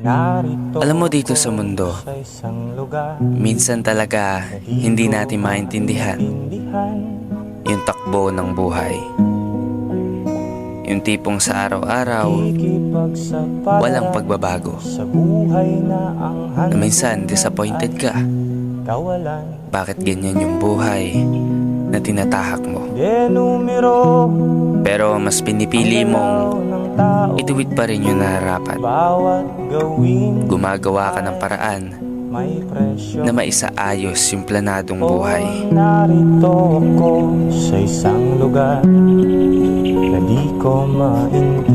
Narito Alam mo dito sa mundo, sa lugar minsan talaga hindi natin maintindihan Tindihan yung takbo ng buhay. Yung tipong sa araw-araw, walang pagbabago. Sa buhay na minsan disappointed ka. Kawalan Bakit ganyan yung buhay na tinatahak mo? Pero mas pinipili mong ng tao ituwid pa rin yung nararapat. Bawat gawin Gumagawa ka ng paraan May presyo na maisaayos yung planadong buhay. Narito ako sa isang lugar Na di ko maintindihan